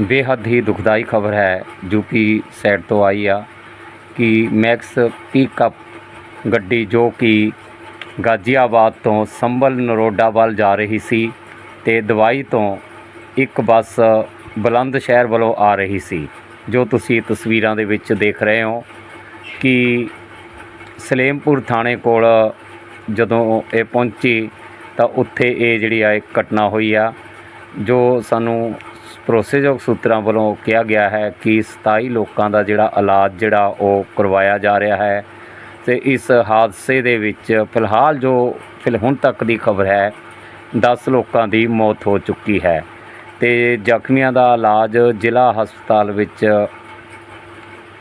ਬੇਹੱਦ ਹੀ ਦੁਖਦਾਈ ਖਬਰ ਹੈ ਯੂਪੀ ਸਾਈਡ ਤੋਂ ਆਈ ਆ ਕਿ ਮੈਕਸ ਪਿਕਅਪ ਗੱਡੀ ਜੋ ਕਿ ਗਾਜ਼ੀਆਬਾਦ ਤੋਂ ਸੰਭਲ ਨਰੋਡਾ ਵੱਲ ਜਾ ਰਹੀ ਸੀ ਤੇ ਦਵਾਈ ਤੋਂ ਇੱਕ ਬੱਸ ਬੁਲੰਦ ਸ਼ਹਿਰ ਵੱਲੋਂ ਆ ਰਹੀ ਸੀ। ਜੋ ਤੁਸੀਂ ਤਸਵੀਰਾਂ ਦੇ ਵਿੱਚ ਦੇਖ ਰਹੇ ਹੋ ਕਿ ਸਲੇਮਪੁਰ ਥਾਣੇ ਕੋਲ ਜਦੋਂ ਇਹ ਪਹੁੰਚੀ ਤਾਂ ਉੱਥੇ ਇਹ ਜਿਹੜੀ ਆ ਇੱਕ ਘਟਨਾ ਹੋਈ ਆ, ਜੋ ਸਾਨੂੰ ਭਰੋਸੇਯੋਗ ਸੂਤਰਾਂ ਵੱਲੋਂ ਕਿਹਾ ਗਿਆ ਹੈ ਕਿ 27 ਲੋਕਾਂ ਦਾ ਜਿਹੜਾ ਇਲਾਜ ਜਿਹੜਾ ਉਹ ਕਰਵਾਇਆ ਜਾ ਰਿਹਾ ਹੈ ਤੇ ਇਸ ਹਾਦਸੇ ਦੇ ਵਿੱਚ ਫਿਲਹਾਲ ਜੋ ਫਿਲ ਹੁਣ ਤੱਕ ਦੀ ਖਬਰ ਹੈ 10 ਲੋਕਾਂ ਦੀ ਮੌਤ ਹੋ ਚੁੱਕੀ ਹੈ ਤੇ ਜ਼ਖਮੀਆਂ ਦਾ ਇਲਾਜ ਜ਼ਿਲ੍ਹਾ ਹਸਪਤਾਲ ਵਿੱਚ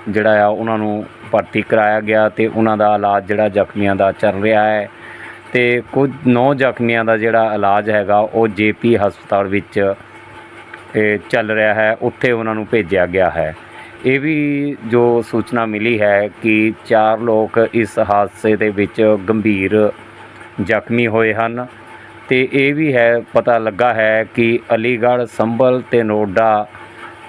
ਜਿਹੜਾ ਆ ਉਹਨਾਂ ਨੂੰ ਭਰਤੀ ਕਰਾਇਆ ਗਿਆ ਤੇ ਉਹਨਾਂ ਦਾ ਇਲਾਜ ਜਿਹੜਾ ਜ਼ਖਮੀਆਂ ਦਾ ਚੱਲ ਰਿਹਾ ਹੈ ਤੇ ਕੁਝ ਨੌ ਜ਼ਖਮੀਆਂ ਦਾ ਜਿਹੜਾ ਇਲਾਜ ਹੈਗਾ ਉਹ ਜੇਪੀ ਹਸਪਤਾਲ ਵਿੱਚ ਚੱਲ ਰਿਹਾ ਹੈ, ਉੱਥੇ ਉਹਨਾਂ ਨੂੰ ਭੇਜਿਆ ਗਿਆ ਹੈ। ਇਹ ਵੀ ਜੋ ਸੂਚਨਾ ਮਿਲੀ ਹੈ ਕਿ ਚਾਰ ਲੋਕ ਇਸ ਹਾਦਸੇ ਦੇ ਵਿੱਚ ਗੰਭੀਰ ਜ਼ਖਮੀ ਹੋਏ ਹਨ ਤੇ ਇਹ ਵੀ ਹੈ, ਪਤਾ ਲੱਗਾ ਹੈ ਕਿ ਅਲੀਗੜ੍ਹ ਸੰਭਲ ਤੇ ਨੋਡਾ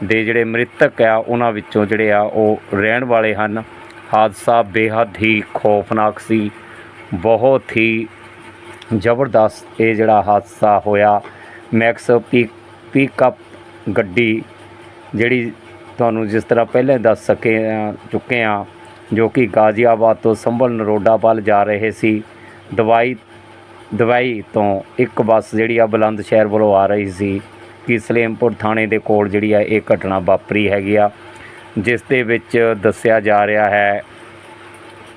ਦੇ ਜਿਹੜੇ ਮ੍ਰਿਤਕ ਆ, ਉਹਨਾਂ ਵਿੱਚੋਂ ਜਿਹੜੇ ਆ, ਉਹ ਰਹਿਣ ਵਾਲੇ ਹਨ। ਹਾਦਸਾ ਬੇਹੱਦ ਹੀ ਖੌਫਨਾਕ ਸੀ। ਬਹੁਤ ਹੀ ਜ਼ਬਰਦਸਤ ਇਹ ਜਿਹੜਾ ਹਾਦਸਾ ਹੋਇਆ। ਮੈਕਸ ਪੀ, ਪਿਕਅਪ ਗੱਡੀ ਜਿਹੜੀ ਤੁਹਾਨੂੰ ਜਿਸ ਤਰ੍ਹਾਂ ਪਹਿਲਾਂ ਦੱਸ ਸਕੇ ਚੁੱਕੇ ਆ, ਜੋ ਕਿ ਗਾਜ਼ੀਆਬਾਦ ਤੋਂ ਸੰਭਲ ਨਰੋਡਾ ਵੱਲ ਜਾ ਰਹੇ ਸੀ। ਦਵਾਈ ਦਵਾਈ ਤੋਂ ਇੱਕ ਬੱਸ ਜਿਹੜੀ ਆ ਬੁਲੰਦ ਸ਼ਹਿਰ ਵੱਲੋਂ ਆ ਰਹੀ ਸੀ ਕਿ ਸਲੇਮਪੁਰ ਥਾਣੇ ਦੇ ਕੋਲ ਜਿਹੜੀ ਆ ਇਹ ਘਟਨਾ ਵਾਪਰੀ ਹੈਗੀ ਆ, ਜਿਸ ਦੇ ਵਿੱਚ ਦੱਸਿਆ ਜਾ ਰਿਹਾ ਹੈ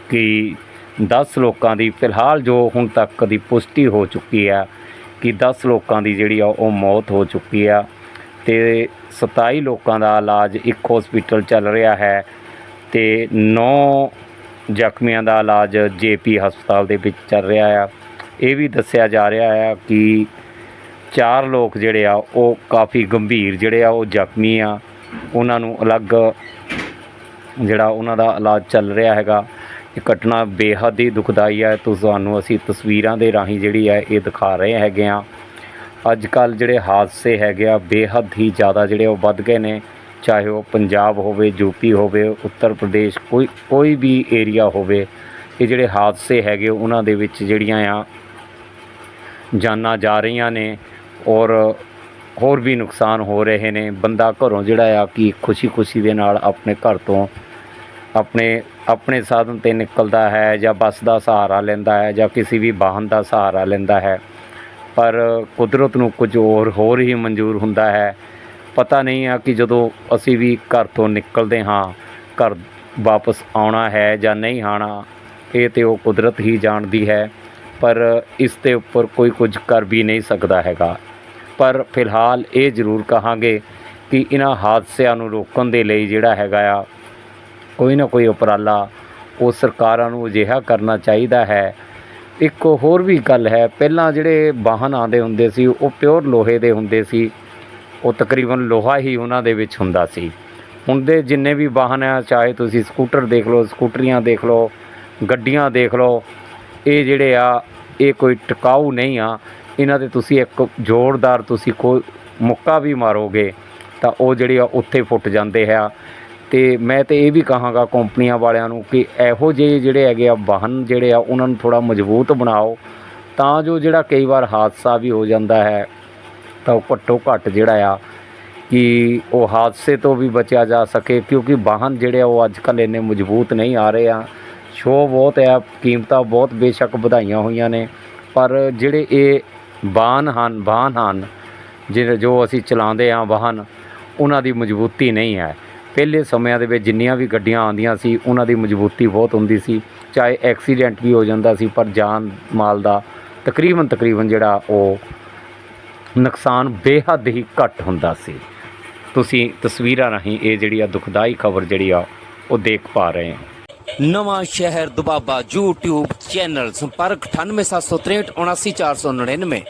ਕਿ 10 ਲੋਕਾਂ ਦੀ ਫਿਲਹਾਲ ਜੋ ਹੁਣ ਤੱਕ ਦੀ ਪੁਸ਼ਟੀ ਹੋ ਚੁੱਕੀ ਆ, ਕਿ 10 ਲੋਕਾਂ ਦੀ ਜਿਹੜੀ ਆ ਉਹ ਮੌਤ ਹੋ ਚੁੱਕੀ ਆ। ਤੇ 27 ਲੋਕਾਂ ਦਾ ਇਲਾਜ ਇੱਕ ਹਸਪੀਟਲ ਚੱਲ ਰਿਹਾ ਹੈ ਤੇ 9 ਜ਼ਖਮੀਆਂ ਦਾ ਇਲਾਜ ਜੇਪੀ ਹਸਪਤਾਲ ਦੇ ਵਿੱਚ ਚੱਲ ਰਿਹਾ ਆ। ਇਹ ਵੀ ਦੱਸਿਆ ਜਾ ਰਿਹਾ ਆ ਕਿ ਚਾਰ ਲੋਕ ਜਿਹੜੇ ਆ, ਉਹ ਕਾਫੀ ਗੰਭੀਰ ਜਿਹੜੇ ਆ, ਉਹ ਜ਼ਖਮੀ ਆ। ਉਹਨਾਂ ਨੂੰ ਅਲੱਗ ਜਿਹੜਾ ਉਹਨਾਂ ਦਾ ਇਲਾਜ ਚੱਲ ਰਿਹਾ ਹੈਗਾ। ਇਹ ਘਟਨਾ ਬੇਹੱਦ ਹੀ ਦੁਖਦਾਈ ਹੈ ਤੁਹਾਨੂੰ ਅਸੀਂ ਤਸਵੀਰਾਂ ਦੇ ਰਾਹੀਂ ਜਿਹੜੀ ਹੈ ਇਹ ਦਿਖਾ ਰਹੇ ਹੈਗੇ ਆ। ਅੱਜ ਕੱਲ ਜਿਹੜੇ ਹਾਦਸੇ ਹੈਗੇ ਆ, ਬੇਹੱਦ ਹੀ ਜ਼ਿਆਦਾ ਜਿਹੜੇ ਉਹ ਵੱਧ ਗਏ ਨੇ, ਚਾਹੇ ਉਹ ਪੰਜਾਬ ਹੋਵੇ ਯੂਪੀ ਹੋਵੇ, ਉੱਤਰ ਪ੍ਰਦੇਸ਼, ਕੋਈ ਕੋਈ ਵੀ ਏਰੀਆ ਹੋਵੇ, ਇਹ ਜਿਹੜੇ ਹਾਦਸੇ ਹੈਗੇ ਉਹਨਾਂ ਦੇ ਵਿੱਚ ਜਿਹੜੀਆਂ ਆ, ਜਾਨਾਂ ਜਾ ਰਹੀਆਂ ਨੇ ਔਰ ਹੋਰ ਵੀ ਨੁਕਸਾਨ ਹੋ ਰਹੇ ਨੇ। ਬੰਦਾ ਘਰੋਂ ਜਿਹੜਾ ਆ ਕਿ ਖੁਸ਼ੀ-ਖੁਸ਼ੀ ਦੇ ਨਾਲ ਆਪਣੇ ਘਰ ਤੋਂ ਆਪਣੇ ਆਪਣੇ ਸਾਧਨ ਤੇ ਨਿਕਲਦਾ ਹੈ ਜਾਂ ਬੱਸ ਦਾ ਸਹਾਰਾ ਲੈਂਦਾ ਹੈ ਜਾਂ ਕਿਸੇ ਵੀ ਵਾਹਨ ਦਾ ਸਹਾਰਾ ਲੈਂਦਾ ਹੈ। ਪਰ ਕੁਦਰਤ ਨੂੰ ਕੁਝ ਹੋਰ ਹੋਰ ਹੀ ਮਨਜ਼ੂਰ ਹੁੰਦਾ ਹੈ। ਪਤਾ ਨਹੀਂ ਆ ਕਿ ਜਦੋਂ ਅਸੀਂ ਵੀ ਘਰ ਤੋਂ ਨਿਕਲਦੇ ਹਾਂ, ਘਰ ਵਾਪਸ ਆਉਣਾ ਹੈ ਜਾਂ ਨਹੀਂ ਆਉਣਾ, ਇਹ ਤੇ ਉਹ ਕੁਦਰਤ ਹੀ ਜਾਣਦੀ ਹੈ, ਪਰ ਇਸ ਦੇ ਉੱਪਰ ਕੋਈ ਕੁਝ ਕਰ ਵੀ ਨਹੀਂ ਸਕਦਾ ਹੈਗਾ। ਪਰ ਫਿਲਹਾਲ ਇਹ ਜ਼ਰੂਰ ਕਹਾਂਗੇ ਕਿ ਇਹਨਾਂ ਹਾਦਸਿਆਂ ਨੂੰ ਰੋਕਣ ਦੇ ਲਈ ਜਿਹੜਾ ਹੈਗਾ ਆ, ਕੋਈ ਨਾ ਕੋਈ ਉਪਰਾਲਾ ਉਹ ਸਰਕਾਰਾਂ ਨੂੰ ਅਜਿਹਾ ਕਰਨਾ ਚਾਹੀਦਾ ਹੈ ਇੱਕ ਹੋਰ ਵੀ ਗੱਲ ਹੈ, ਪਹਿਲਾਂ ਜਿਹੜੇ ਵਾਹਨ ਆਉਂਦੇ ਹੁੰਦੇ ਸੀ, ਉਹ ਪਿਓਰ ਲੋਹੇ ਦੇ ਹੁੰਦੇ ਸੀ। ਉਹ ਤਕਰੀਬਨ ਲੋਹਾ ਹੀ ਉਹਨਾਂ ਦੇ ਵਿੱਚ ਹੁੰਦਾ ਸੀ। ਹੁਣ ਦੇ ਜਿੰਨੇ ਵੀ ਵਾਹਨ ਆ, ਚਾਹੇ ਤੁਸੀਂ ਸਕੂਟਰ ਦੇਖ ਲਓ, ਸਕੂਟਰੀਆਂ ਦੇਖ ਲਓ, ਗੱਡੀਆਂ ਦੇਖ ਲਓ, ਇਹ ਜਿਹੜੇ ਆ, ਇਹ ਕੋਈ ਟਿਕਾਊ ਨਹੀਂ ਆ। ਇਹਨਾਂ ਤੇ ਤੁਸੀਂ ਇੱਕ ਜ਼ੋਰਦਾਰ ਤੁਸੀਂ ਕੋਈ ਮੁੱਕਾ ਵੀ ਮਾਰੋਗੇ, ਤਾਂ ਉਹ ਜਿਹੜੇ ਆ, ਉੱਥੇ ਫੁੱਟ ਜਾਂਦੇ ਆ। ਅਤੇ ਮੈਂ ਤਾਂ ਇਹ ਵੀ ਕਹਾਂਗਾ ਕੰਪਨੀਆਂ ਵਾਲਿਆਂ ਨੂੰ ਕਿ ਇਹੋ ਜਿਹੇ ਜਿਹੜੇ ਹੈਗੇ ਆ ਵਾਹਨ ਜਿਹੜੇ ਆ, ਉਹਨਾਂ ਨੂੰ ਥੋੜ੍ਹਾ ਮਜ਼ਬੂਤ ਬਣਾਓ। ਤਾਂ ਜੋ ਜਿਹੜਾ ਕਈ ਵਾਰ ਹਾਦਸਾ ਵੀ ਹੋ ਜਾਂਦਾ ਹੈ, ਤਾਂ ਉਹ ਘੱਟੋ ਘੱਟ ਜਿਹੜਾ ਆ ਕਿ ਉਹ ਹਾਦਸੇ ਤੋਂ ਵੀ ਬਚਿਆ ਜਾ ਸਕੇ, ਕਿਉਂਕਿ ਵਾਹਨ ਜਿਹੜੇ ਆ ਉਹ ਅੱਜ ਕੱਲ੍ਹ ਇੰਨੇ ਮਜ਼ਬੂਤ ਨਹੀਂ ਆ ਰਹੇ ਆ। ਸ਼ੋਅ ਬਹੁਤ ਹੈ ਕੀਮਤਾਂ ਬਹੁਤ ਬੇਸ਼ੱਕ ਵਧਾਈਆਂ ਹੋਈਆਂ ਨੇ। ਪਰ ਜਿਹੜੇ ਇਹ ਵਾਹਨ ਹਨ ਵਾਹਨ ਹਨ, ਜਿਹੜੇ ਜੋ ਅਸੀਂ ਚਲਾਉਂਦੇ ਆ ਵਾਹਨ, ਉਹਨਾਂ ਦੀ ਮਜ਼ਬੂਤੀ ਨਹੀਂ ਹੈ। ਪਹਿਲੇ ਸਮਿਆਂ ਦੇ ਵਿੱਚ ਜਿੰਨੀਆਂ ਵੀ ਗੱਡੀਆਂ ਆਉਂਦੀਆਂ ਸੀ, ਉਹਨਾਂ ਦੀ ਮਜ਼ਬੂਤੀ ਬਹੁਤ ਹੁੰਦੀ ਸੀ। ਚਾਹੇ ਐਕਸੀਡੈਂਟ ਵੀ ਹੋ ਜਾਂਦਾ ਸੀ, ਪਰ ਜਾਨ ਮਾਲ ਦਾ ਤਕਰੀਬਨ ਤਕਰੀਬਨ ਜਿਹੜਾ ਉਹ ਨੁਕਸਾਨ ਬੇਹੱਦ ਹੀ ਘੱਟ ਹੁੰਦਾ ਸੀ। ਤੁਸੀਂ ਤਸਵੀਰਾਂ ਰਾਹੀਂ ਇਹ ਜਿਹੜੀ ਆ ਦੁਖਦਾਈ ਖਬਰ ਜਿਹੜੀ ਆ, ਉਹ ਦੇਖ ਪਾ ਰਹੇ ਹੋ। ਨਵਾਂ ਸ਼ਹਿਰ ਦੁਬਾਬਾ YouTube ਚੈਨਲ ਸੰਪਰਕ 98763 79499